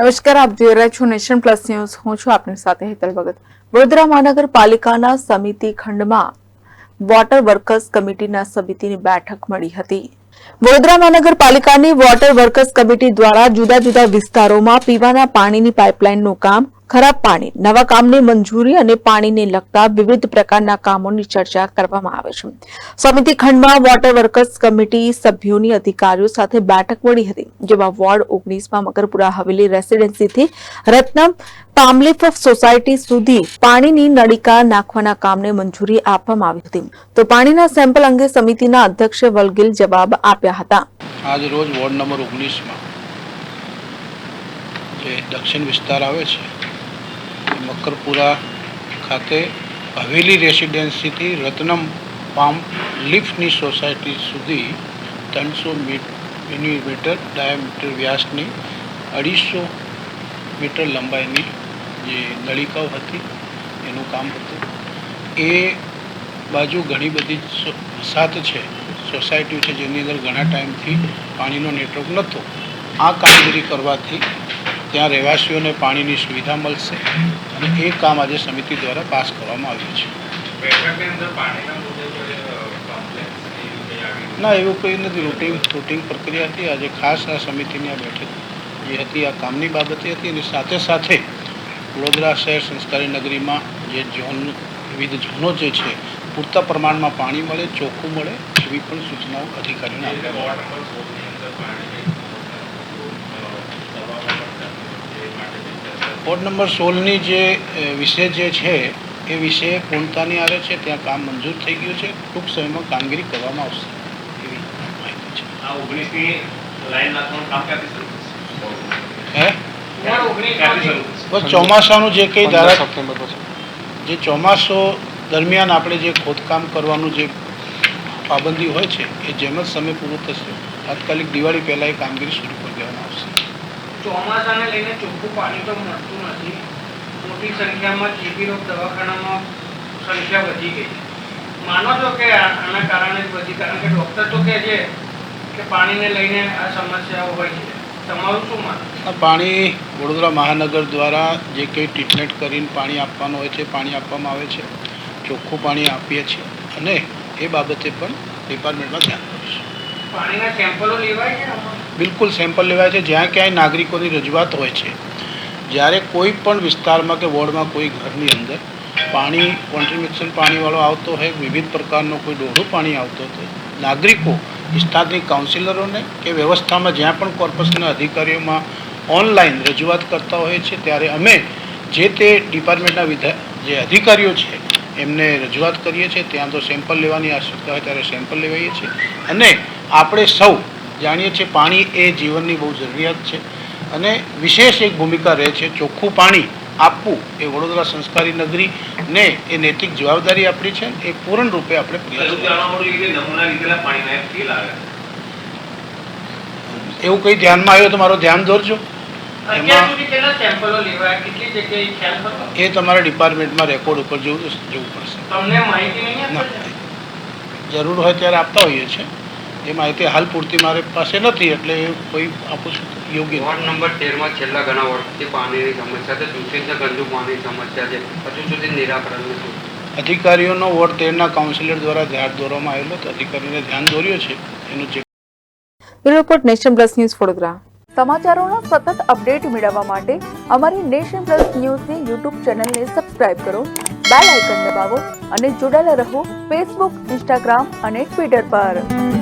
નમસ્કાર, આપ જોઈ રહ્યા છો નેશન પ્લસ ન્યૂઝ. હું છું આપની સાથે હેતલ ભગત. વડોદરા મહાનગરપાલિકાના સમિતિ ખંડમાં વોટર વર્કર્સ કમિટીના સમિતિની બેઠક મળી હતી. વડોદરા મહાનગરપાલિકાની વોટર વર્કર્સ કમિટી દ્વારા જુદા જુદા વિસ્તારોમાં પીવાના પાણીની પાઇપલાઇનનું કામ ખરાબ પાણી, નવા કામની મંજૂરી અને પાણીને લગતા વિવિધ પ્રકારના કામોની ચર્ચા કરવામાં આવે છે. સમિતિ ખંડમાં વોટર વર્કર્સ કમિટી સભ્યોની અધિકારીઓ સાથે બેઠક મળી હતી, જેમાં વોર્ડ ઓગણીસમાં મકરપુરા હવેલી રેસીડેન્સીથી રત્નમ પામલીફ સોસાયટી સુધી પાણીની નળિકા નાખવાના કામને મંજૂરી આપવામાં આવી હતી. તો પાણીના સેમ્પલ અંગે સમિતિના અધ્યક્ષ વલગીલ જવાબ આપ્યા હતા. આજ રોજ વોર્ડ નંબર ઓગણીસમાં જે દક્ષિણ વિસ્તાર આવે છે મકરપુરા ખાતે હવેલી રેસિડેન્સીથી રત્નમ પામ લિફ્ટની સોસાયટી સુધી ત્રણસો મિલીમીટર ડાયામીટર વ્યાસની અઢીસો મીટર લંબાઈની જે નળિકાઓ હતી, એનું કામ હતું. એ બાજુ ઘણી બધી વસાત સાત છે, સોસાયટીઓ છે, જેની અંદર ઘણા ટાઈમથી પાણીનો નેટવર્ક નહોતો. આ કામગીરી કરવાથી ત્યાં રહેવાસીઓને પાણીની સુવિધા મળશે. અને એ કામ આજે સમિતિ દ્વારા પાસ કરવામાં આવ્યું છે. ના એવું કંઈ નથી. રૂટિન રૂટિન પ્રક્રિયા હતી. આજે ખાસ આ સમિતિની આ બેઠક જે હતી આ કામની બાબતે હતી. અને સાથે સાથે વડોદરા શહેર સંસ્કારી નગરીમાં જે ઝોન વિવિધ ઝોનો જે છે પૂરતા પ્રમાણમાં પાણી મળે ચોખ્ખું મળે એવી પણ સૂચનાઓ અધિકારીઓને આપવામાં વોર્ડ નંબર સોળની અંદર પાણીની દબાવવા પડતા એ માટેની ચર્ચા વોર્ડ નંબર સોળની જે વિષય જે છે એ વિષય પૂર્ણતાની આવે છે ત્યાં કામ મંજૂર થઈ ગયું છે. ટૂંક સમયમાં કામગીરી કરવામાં આવશે એવી માહિતી છે. આ ઓગણીસની લાઈન નાખવાનું કામ ક્યાંથી શરૂ થશે? હે? ક્યાંથી બસ ચોમાસાનું જે કંઈ ધારા જે ચોમાસો દરમિયાન આપણે જે ખોદકામ કરવાનું જે પાબંદી હોય છે એ જેમ જ સમય પૂરો થશે. તાત્કાલિક દિવાળી પહેલાં એ કામગીરી શરૂ કરી આવશે ચોમાસાને લઈને ચોખ્ખું પાણી તો મળતું નથી. મોટી સંખ્યામાં જીબી રોગ દવાખાનામાં સંખ્યા વધી ગઈ. માનો છો કે આના કારણે જ વધી કારણ કે ડૉક્ટર તો કહે છે કે પાણીને લઈને આ સમસ્યાઓ હોય છે. તમારું શું માનવું? પાણી વડોદરા મહાનગર દ્વારા જે કંઈ ટ્રીટમેન્ટ કરીને પાણી આપવાનું હોય છે પાણી આપવામાં આવે છે ચોખ્ખું પાણી આપીએ છીએ. અને એ બાબતે પણ ડિપાર્ટમેન્ટમાં ધ્યાન આપીશું પાણીના સેમ્પલો લેવાય છે? બિલકુલ સેમ્પલ લેવાય છે. જ્યાં ક્યાંય નાગરિકોની રજૂઆત હોય છે. જ્યારે કોઈ પણ વિસ્તારમાં કે વોર્ડમાં કોઈ ઘરની અંદર પાણી કોન્ટ્રીબ્યુશન પાણીવાળો આવતો હોય, વિવિધ પ્રકારનો કોઈ ડોઢું પાણી આવતો હોય, નાગરિકો વિસ્તારની કાઉન્સિલરોને કે વ્યવસ્થામાં જ્યાં પણ કોર્પોરેશનના અધિકારીઓમાં ઓનલાઈન રજૂઆત કરતા હોય છે, ત્યારે અમે જે તે ડિપાર્ટમેન્ટના વિધા, જે અધિકારીઓ છે, એમને રજૂઆત કરીએ છીએ. ત્યાં તો સેમ્પલ લેવાની આવશ્યકતા હોય ત્યારે સેમ્પલ લેવાઈએ છીએ. અને આપણે સૌ જાણીએ છીએ પાણી એ જીવનની બહુ જરૂરિયાત છે. અને વિશેષ એક ભૂમિકા રહે છે ચોખ્ખું પાણી આપવું એ વડોદરા સંસ્કારી નગરી ને એ નૈતિક જવાબદારી આપણી છે. એ પૂર્ણ રૂપે આપણે એવું કંઈ ધ્યાનમાં આવ્યું તો મારો ધ્યાન દોરજો. એમાં એ તમારા ડિપાર્ટમેન્ટમાં રેકોર્ડ ઉપર જવું જવું પડશે. તમને માહિતી નહીં ના. આપે જરૂર હોય ત્યારે આપતા હોઈએ છીએ. એ માહિતી હાલ પૂરતી મારી પાસે નથી એટલે એ કોઈ આપું છું યોગ્ય. વોર્ડ નંબર તેરમાં છેલ્લા ઘણા વર્ષથી પાણીની સમસ્યા છે દૂષિત ગંદુ પાણીની સમસ્યા છે. હજુ સુધી નિરાકરણ નથી. અધિકારીઓનો વોર્ડ તેરના કાઉન્સિલર દ્વારા ધ્યાન દોરવામાં આવેલો તો અધિકારીને ધ્યાન દોર્યો છે. એનું જે bureau report nation plus news Vadodara. સમાચારોના સતત અપડેટ મેળવવા માટે અમારી નેશન પ્લસ ન્યૂઝની યુટ્યુબ ચેનલને સબસ્ક્રાઇબ કરો બેલ આઇકન દબાવો અને જોડાયેલા રહો ફેસબુક ઇન્સ્ટાગ્રામ અને ટ્વિટર પર.